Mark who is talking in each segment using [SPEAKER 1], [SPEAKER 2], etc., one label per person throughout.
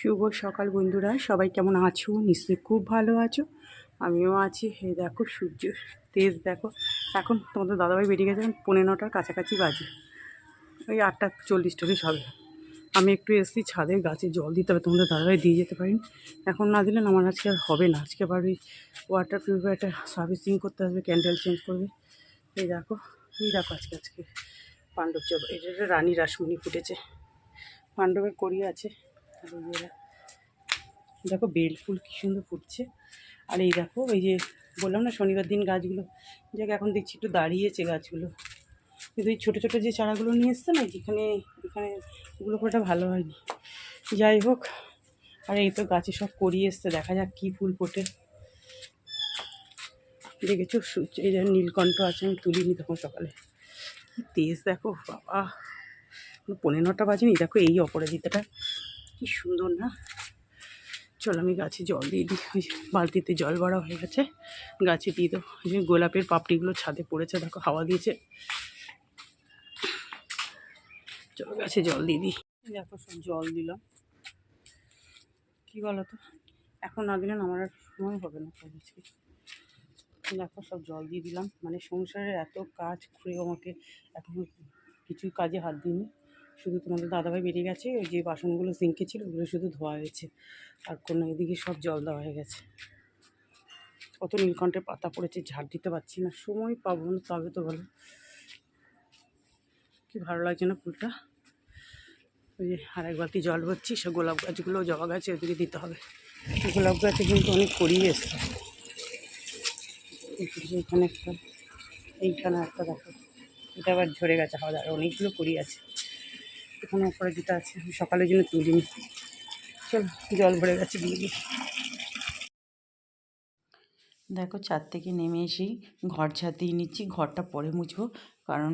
[SPEAKER 1] শুভ সকাল বন্ধুরা, সবাই কেমন আছো? নিশ্চয়ই খুব ভালো আছো। আমিও আছি। এই দেখো, সূর্য তেজ দেখো। এখন তোমাদের দাদাভাই বেরিয়ে গেছে পনেরো নটার কাছাকাছি বাজে। ওই আটটা চল্লিশ টল্লিশ হবে। আমি একটু এসেছি ছাদে, গাছে জল দিতে হবে, তোমাদের দাদাভাই দিয়ে যেতে পারিনি। এখন না দিলে না, আমার আজকে আর হবে না। আজকে আবার ওই ওয়াটার পিউরিফায়ারটা সার্ভিসিং করতে আসবে ক্যান্ডেল চেঞ্জ করবে। এই দেখো এই দেখো আজকে আজকে। পাণ্ডব জব এটা রানী রাসমণি ফুটেছে। পাণ্ডবের করি আছে। দেখো বেল ফুল কী সুন্দর ফুটছে। আর এই দেখো, এই যে বললাম না শনিবার দিন গাছগুলো। যাকে, এখন দেখছি একটু দাঁড়িয়েছে গাছগুলো। কিন্তু এই ছোটো ছোটো যে চারাগুলো নিয়ে এসছে না, যেখানে এখানে ওগুলো খুব ভালো হয়নি। যাই হোক, আর এই তো গাছে সব করিয়ে এসছে, দেখা যাক কী ফুল ফোটে। দেখেছ? সূর্য এই যে নীলকণ্ঠ আছে, আমি তুলিনি তখন সকালে। কি তেজ, দেখো বাবা। পনেরো নটা বাজেনি, দেখো এই অপরাজিতাটা। কি সুন্দর না? চলো, আমি গাছে জল দিয়ে দিই। ওই বালতিতে জল ভরা হয়ে গেছে, গাছে দিয়ে দেবো ওই যে গোলাপের পাপড়িগুলো ছাদে পড়েছে, দেখো, হাওয়া দিয়েছে। চলো, গাছে জল দিয়ে দিই। দেখো, সব জল দিলাম। কী বলো তো এখন না দিলেন আমার আর সময় হবে না আজকে। দেখো, সব জল দিয়ে দিলাম। মানে সংসারের এত কাজ খুঁড়ে আমাকে এখন কিছু কাজে হাত দিইনি। শুধু তোমাদের দাদাভাই বেরিয়ে গেছে, ওই যে বাসনগুলো সিঙ্কে ছিল ওগুলো শুধু ধোয়া হয়েছে, আর কোনো এদিকে সব জল দেওয়া হয়ে গেছে। কত নীলকণ্ঠের পাতা পড়েছে, ঝাড় দিতে পারছি না, সময় পাবো না তবে তো বলো। কি ভালো লাগছে না ফুলটা? ওই যে আর এক বালতি জল ভরছি, সে গোলাপ গাছগুলো জবা গাছে ওদিকে দিতে হবে। গোলাপ গাছে কিন্তু অনেক করিয়ে এসছে। এইখানে একটা এইখানে একটা দেখো, এটা আবার ঝরে গেছে হাওয়া অনেকগুলো করি আছে। এখানে উপরে যেটা আছে। সকালের জন্য তুলিনি। চল, জল ভরে গেছে দিয়ে দিই।
[SPEAKER 2] দেখো ছাদ থেকে নেমে এসেই ঘর ছাদ দিয়ে নিচ্ছি, ঘরটা পরে মুছবো। কারণ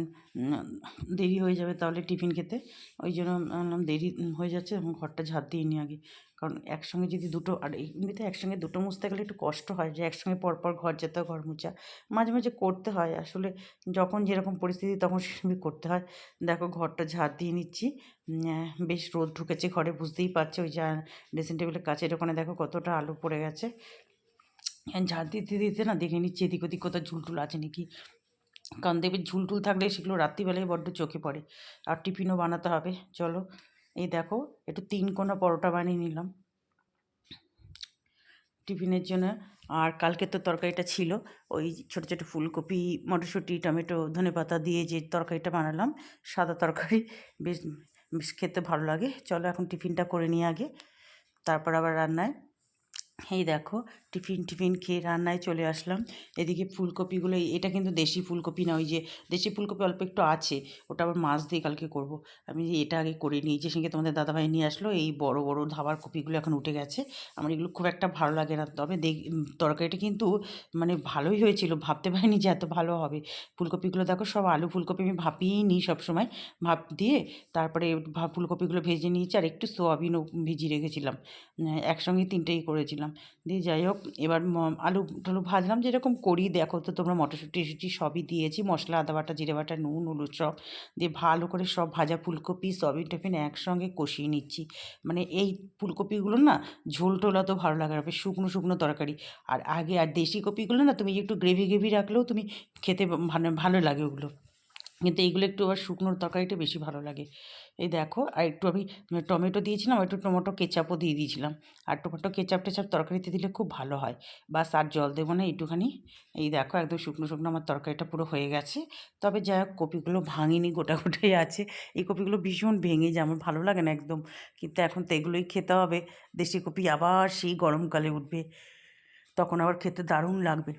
[SPEAKER 2] দেরি হয়ে যাবে তাহলে টিফিন খেতে। ওই জন্য দেরি হয়ে যাচ্ছে, এখন ঘরটা ঝাঁট দিয়ে নিই আগে। কারণ একসঙ্গে যদি দুটো, আর এমনিতে একসঙ্গে দুটো মুছতে গেলে একটু কষ্ট হয় যে একসঙ্গে পরপর ঘর যেতে ঘর মোছা। মাঝে মাঝে করতে হয়। আসলে যখন যেরকম পরিস্থিতি তখন সেরকমই করতে হয়। দেখো, ঘরটা ঝাঁট দিয়ে নিচ্ছি। বেশ রোদ ঢুকেছে ঘরে, বুঝতেই পারছে ওই যা ড্রেসিং টেবিলের কাছের ওখানে দেখো কতটা আলো পড়ে গেছে। ঝাড় দিতে দিতে না দেখে নিচ্ছি এদিক ওদিক কোথাও ঝুলটুল আছে নাকি। কারণ দেখবে ঝুলটুল থাকলে সেগুলো রাত্রিবেলায় বড্ড চোখে পড়ে। আর টিফিনও বানাতে হবে। চলো, এই দেখো, একটু তিন কোনা পরোটা বানিয়ে নিলাম। টিফিনের জন্য, আর কালকে তো তরকারিটা ছিল, ওই ছোটো ছোটো ফুলকপি, মটরশুঁটি, টমেটো ধনেপাতা দিয়ে যে তরকারিটা বানালাম, সাদা তরকারি, বেশ বেশ খেতে ভালো লাগে। চলো এখন টিফিনটা করে নিই আগে, তারপর আবার রান্নায়। এই দেখো, টিফিন টিফিন খেয়ে রান্নায় চলে আসলাম। এদিকে ফুলকপিগুলো এটা কিন্তু দেশি ফুলকপি না, ওই যে দেশি ফুলকপি অল্প একটু আছে, ওটা আবার মাছ দিয়ে কালকে করব। আমি এটা আগে করে নিই, যে সঙ্গে তোমাদের দাদাভাই নিয়ে আসলো, এই বড় বড় ধাবার কপিগুলো এখন উঠে গেছে। আমার এগুলো খুব একটা ভালো লাগে না, তবে দেখ তরকারিটা কিন্তু মানে ভালোই হয়েছিল, ভাবতে পারিনি যে এত ভালো হবে। ফুলকপিগুলো দেখো, সব আলু ফুলকপি আমি ভাপিয়েই নিই সবসময়, ভাপ দিয়ে তারপরে ফুলকপিগুলো ভেজে নিয়েছি, আর একটু সোয়াবিনও ভিজিয়ে রেখেছিলাম। একসঙ্গে তিনটেই করেছিলাম। দিয়ে যাই হোক, এবার আলু টালু ভাজলাম। যেরকম করি, দেখো তো তোমরা মটরশুঁটি টশুটি সবই দিয়েছি। মশলা, আদা বাটা, জিরে বাটা, নুন, হলুদ সব দিয়ে ভালো করে সব ভাজা ফুলকপি, সয়াবিন, টফিন একসঙ্গে কষিয়ে নিচ্ছি। মানে এই ফুলকপিগুলো না, ঝোল টোল অত ভালো লাগে না, বেশ শুকনো শুকনো তরকারি। আর আগে আর দেশি কপিগুলো না, তুমি একটু গ্রেভি গ্রেভি রাখলেও তুমি খেতে ভালো ভালো লাগে ওগুলো। কিন্তু এইগুলো একটু আবার শুকনোর তরকারিটা বেশি ভালো লাগে। এই দেখো, আর একটু আমি টমেটো দিয়েছিলাম, একটু টমেটো কেচাপও দিয়ে দিয়েছিলাম। আর টমেটো কেচাপ টেচাপ তরকারিতে দিলে খুব ভালো হয়। বাস আর জল দেবো না একটুখানি এই দেখো, একদম শুকনো শুকনো আমার তরকারিটা পুরো হয়ে গেছে। তবে যাই হোক, কপিগুলো ভাঙিনি, গোটা গোটাই আছে। এই কপিগুলো ভীষণ ভেঙে যায়, আমার ভালো লাগে না একদম। কিন্তু এখন তো এগুলোই খেতে হবে। দেশি কপি আবার সেই গরমকালে উঠবে। তখন আবার খেতে দারুণ লাগবে।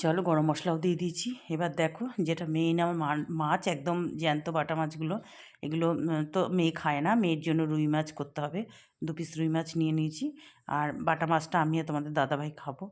[SPEAKER 2] চলো গরম মশলাও দিয়ে দিয়েছি। এবার দেখো যেটা মেইন আমার মা- মাছ একদম জ্যান্ত বাটা মাছগুলো, এগুলো তো মেয়ে খায় না, মেয়ের জন্য রুই মাছ করতে হবে। দু পিস রুই মাছ নিয়ে নিয়েছি। আর বাটা মাছটা আমি তোমাদের দাদাভাই খাব।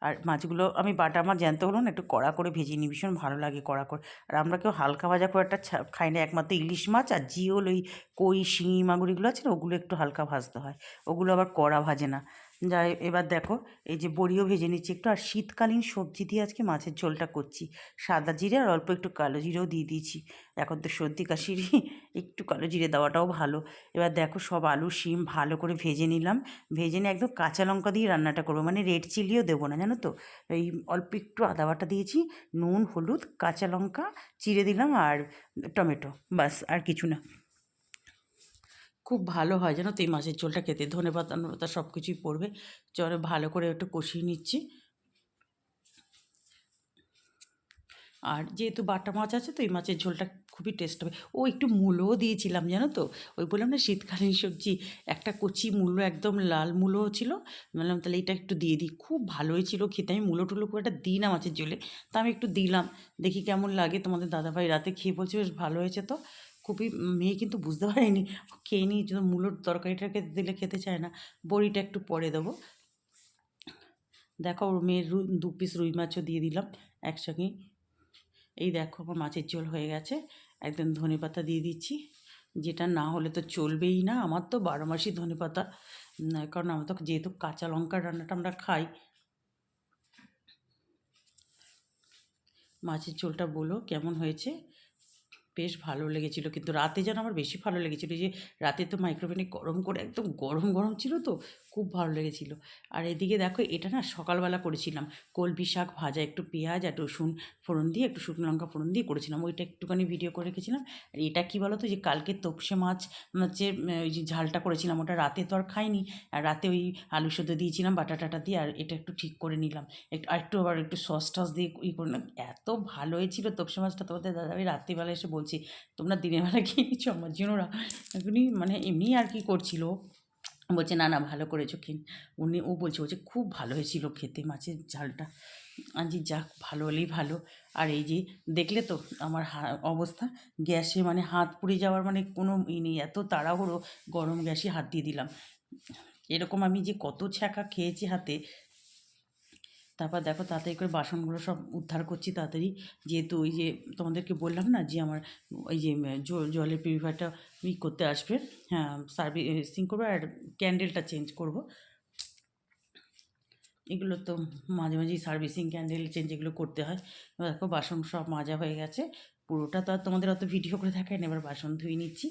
[SPEAKER 2] আর মাছগুলো, আমি বাটা মাছ জ্যান্ত হলো না একটু কড়া করে ভেজে নিই ভীষণ ভালো লাগে কড়া করে। আর আমরা কেউ হালকা ভাজা করে একটা খাই না, একমাত্র ইলিশ মাছ আর জিওল, ওই কই, শিঙি মাগুরিগুলো আছে না, ওগুলো একটু হালকা ভাজতে হয়। ওগুলো আবার কড়া ভাজে না। যাই, এবার দেখো, এই যে বড়িও ভেজে নিচ্ছি একটু, আর শীতকালীন সবজি দিয়ে আজকে মাছের ঝোলটা করছি। সাদা জিরে আর অল্প একটু কালো জিরেও দিয়ে দিয়েছি। এখন তো সর্দি, কাশির একটু কালো জিরে দেওয়াটাও ভালো। এবার দেখো, সব আলু, শিম ভালো করে ভেজে নিলাম। ভেজে নিয়ে একদম কাঁচা লঙ্কা দিয়ে রান্নাটা করব। মানে রেড চিলিও দেবো না, জানো তো? এই অল্প একটু আদা বাটা দিয়েছি, নুন, হলুদ, কাঁচা লঙ্কা, চিড়ে দিলাম আর টমেটো, বাস, আর কিছু না। খুব ভালো হয় জানো তো এই মাছের ঝোলটা খেতে। ধনে পাতা পাতা সব কিছুই পড়বে। চলে ভালো করে একটু কষিয়ে নিচ্ছি। আর যেহেতু বাটা মাছ আছে তো এই মাছের ঝোলটা খুবই টেস্ট হবে। ও একটু মূলোও দিয়েছিলাম জানো তো, ওই বললাম না শীতকালীন সবজি, একটা কচি মূলো একদম লাল মূলোও ছিল। বললাম তাহলে এটা একটু দিয়ে দিই। খুব ভালোই ছিল খেতে। আমি মূলো টুলো খুব একটা দিই না মাছের ঝোলে। তা আমি একটু দিলাম, দেখি কেমন লাগে। তোমাদের দাদাভাই রাতে খেয়ে বলছে বেশ ভালো হয়েছে তো। খুবই মেয়ে কিন্তু বুঝতে পারেনি। খেয়ে নিই যদি মূলোর তরকারিটাকে দিলে খেতে চায় না। বড়িটা একটু পরে দেবো। দেখো ওর মেয়ের দু পিস রুই মাছও দিয়ে দিলাম একসঙ্গে। এই দেখো আমার মাছের ঝোল হয়ে গেছে। একদম ধনে পাতা দিয়ে দিচ্ছি। যেটা না হলে তো চলবেই না। আমার তো বারো মাসই ধনে পাতা। কারণ আমার তো যেহেতু কাঁচা লঙ্কার রান্নাটা আমরা খাই। মাছের ঝোলটা বলো, কেমন হয়েছে? বেশ ভালো লেগেছিলো। কিন্তু রাতে যেন আমার বেশি ভালো লেগেছিলো যে রাতে তো মাইক্রোওভেনে গরম করে একদম গরম গরম ছিল তো, খুব ভালো লেগেছিলো। আর এদিকে দেখো এটা না সকালবেলা করেছিলাম। কলবি শাক ভাজা, একটু পেঁয়াজ আর রসুন ফোড়ন দিয়ে, একটু শুকনো লঙ্কা ফোড়ন দিয়ে করেছিলাম। ওইটা একটুখানি ভিডিও করে রেখেছিলাম। আর এটা কী বলো তো যে কালকে তপসে মাছ হচ্ছে ওই যে ঝালটা করেছিলাম। ওটা রাতে তো আর খাইনি। আর রাতে ওই আলু সেদ্ধ দিয়েছিলাম বাটা টাটা দিয়ে, আর এটা একটু ঠিক করে নিলাম। একটু, আর একটু আবার একটু সস টস দিয়ে ই করে নিলাম এত ভালো হয়েছিল তপসে মাছটা তোমাদের দাদা আমি রাত্রিবেলা এসে বলছি, তোমরা দিনের বেলা নিচ্ছ আমার জন্য এমনি মানে এমনি আর কি করছিল। বলছে, না না, ভালো করেছ খেন উনি, ও বলছে বলছে খুব ভালো হয়েছিল খেতে, মাছের ঝালটা। আজ যাক, ভালো হলেই ভালো। আর এই যে, দেখলে তো আমার অবস্থা, গ্যাসে মানে হাত পুড়ে যাওয়ার মানে কোনো ই নেই, এত তাড়াহুড়ো, গরম গ্যাসে হাত দিয়ে দিলাম। এরকম আমি যে কত ছ্যাঁকা খেয়েছি হাতে তারপর দেখো তাড়াতাড়ি করে বাসনগুলো সব উদ্ধার করছি তাড়াতাড়ি। যেহেতু ওই যে তোমাদেরকে বললাম না যে আমার ওই যে জলের পিউরিফায়ারটা ই করতে আসবে। হ্যাঁ সার্ভিসিং করব আর ক্যান্ডেলটা চেঞ্জ করব। এগুলো তো মাঝে মাঝেই সার্ভিসিং ক্যান্ডেল চেঞ্জ এগুলো করতে হয়। দেখো বাসন সব মাজা হয়ে গেছে। পুরোটা তো আর তোমাদের অত ভিডিও করে দেখায় না এবার বাসন ধুয়ে নিচ্ছি।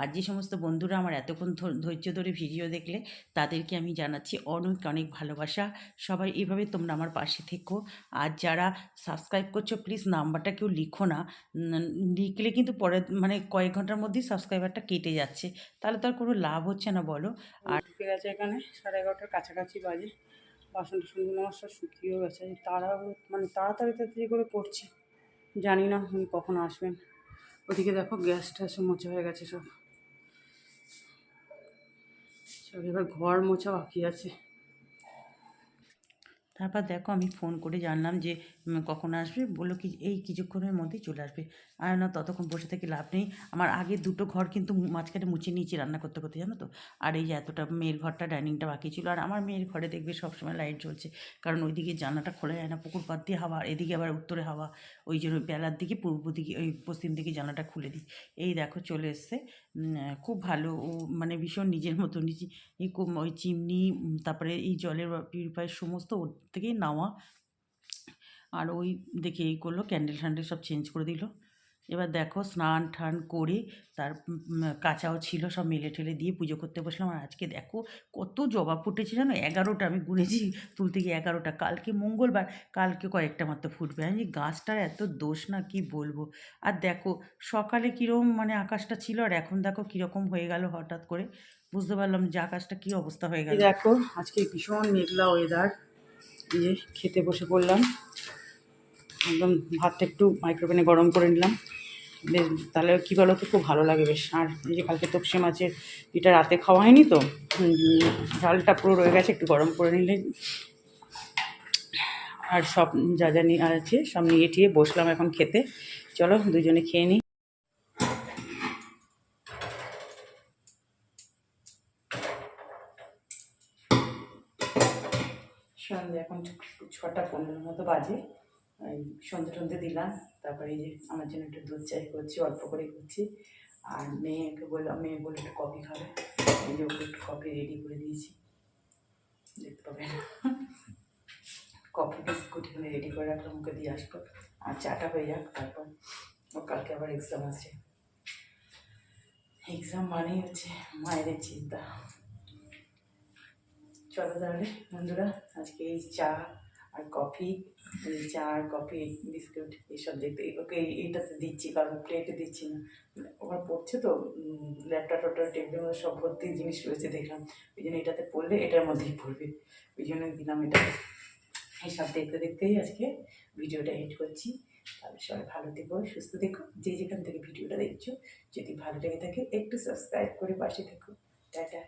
[SPEAKER 2] আর যে সমস্ত বন্ধুরা আমার এতক্ষণ ধৈর্য ধরে ভিডিও দেখলে তাদেরকে আমি জানাচ্ছি অনেক অনেক ভালোবাসা। সবাই এভাবে তোমরা আমার পাশে থেকো। আর যারা সাবস্ক্রাইব করছ প্লিজ নাম্বারটা কেউ লিখো না। লিখলে কিন্তু পরে মানে কয়েক ঘণ্টার মধ্যেই সাবস্ক্রাইবারটা কেটে যাচ্ছে। তাহলে তো আর কোনো লাভ হচ্ছে না, বলো।
[SPEAKER 1] আর ঢুকে গেছে এখানে, সাড়ে এগারোটার কাছাকাছি বাজে। বাসন টাসনগুলো আমার সব শুকিয়েও গেছে। তাড়া মানে তাড়াতাড়ি তাড়াতাড়ি করে করছি। জানি না উনি কখন আসবেন। ওদিকে দেখো গ্যাস ট্যাস মোচা হয়ে গেছে সব। সব এবার ঘর মোছা বাকি আছে।
[SPEAKER 2] তারপর দেখো আমি ফোন করে জানলাম যে কখন আসবে? বলল কি, এই কিছুক্ষণের মধ্যেই চলে আসবে। আর না, ততক্ষণ বসে থেকে লাভ নেই। আমার আগে দুটো ঘর কিন্তু মাঝখানে মুছে নিয়েছি রান্না করতে করতে, জানো তো? আর এই যে এতটা মেয়ের ঘরটা ডাইনিংটা বাকি ছিল। আর আমার মেয়ের ঘরে দেখবে সবসময় লাইট জ্বলছে। কারণ ওইদিকে জানলাটা খোলা যায় না, পুকুর পাত দিয়ে হাওয়া আর এদিকে আবার উত্তরে হাওয়া। ওই জন্য বেলার দিকে, পূর্ব দিকে, ওই পশ্চিম দিকে জানলাটা খুলে দিই। এই দেখো চলে এসছে। খুব ভালো। ও মানে ভীষণ নিজের মতো নিজে, এই ওই চিমনি তারপরে এই জলের পিউরিফায়ার সমস্ত থেকেই নেওয়া। আর ওই দেখে এই করল ক্যান্ডেল ফ্যান্ডেল সব চেঞ্জ করে দিল। এবার দেখো স্নান টান করে তার কাঁচাও ছিল, সব মেলে ঠেলে দিয়ে পুজো করতে বসলাম। আর আজকে দেখো কত জবা ফুটেছে জানো? এগারোটা, আমি গুনেছি তুলতে গিয়ে এগারোটা। কালকে মঙ্গলবার, কালকে কয়েকটা মাত্র ফুটবে। আমি গাছটার এত দোষ না, কি বলব? আর দেখো সকালে কীরকম মানে আকাশটা ছিল, আর এখন দেখো কীরকম হয়ে গেল হঠাৎ করে। বুঝতে পারলাম যে আকাশটা কী অবস্থা হয়ে গেল।
[SPEAKER 1] দেখো, আজকে ভীষণ মেঘলা ওয়েদার এই যে খেতে বসে পড়লাম। একদম ভাতটা একটু মাইক্রোওভেনে গরম করে নিলাম। বেশ, তাহলে কী বলো তো খুব ভালো লাগে বেশ। আর এই যে কালকে তপসে মাছের এটা রাতে খাওয়া হয়নি তো ঝালটা পুরো রয়ে গেছে, একটু গরম করে নিলে। আর সব যা যা নিয়ে আছে, সব নিয়ে টিয়ে বসলাম এখন খেতে। চলো, দুজনে খেয়ে নিই সন্ধ্যে, এখন ছটা পনেরোর মতো বাজে। এই সন্ধ্যে টন্ধে দিলাম, তারপরে এই যে আমার জন্য একটু দুধ চাই করছি, অল্প করে করছি। আর মেয়েকে বললাম, মেয়ে বলে একটু কফি খাবে। এই যে ওকে একটু কফি রেডি করে দিয়েছি। দেখতে পাবেন কফি, বিস্কুট এখানে রেডি করে রাখলাম, ওকে দিয়ে আসব। আর চাটা হয়ে যাক, তারপর ও কালকে আবার এক্সাম আছে। এক্সাম মানেই হচ্ছে মায়েদের চিন্তা। চলো তাহলে, বন্ধুরা, আজকে এই চা আর কফি চা আর কফি, বিস্কুট, এইসব দেখতে, ওকে এইটাতে দিচ্ছি, কারণ প্লেটে দিচ্ছি না। ওরা পড়ছে তো ল্যাপটপ ট্যাপটপ টেবিলের মধ্যে সব ভর্তি জিনিস রয়েছে দেখলাম। ওই জন্য এটাতে পড়লে এটার মধ্যেই পড়বে। ওই জন্য দিলাম এটা। এইসব দেখতে দেখতেই আজকে ভিডিওটা এডিট করছি। তাহলে সবাই ভালো থেকো, সুস্থ থেকো। যে যেখান থেকে ভিডিওটা দেখছ, যদি ভালো লেগে থাকে, একটু সাবস্ক্রাইব করে পাশে থেকো। টাটা।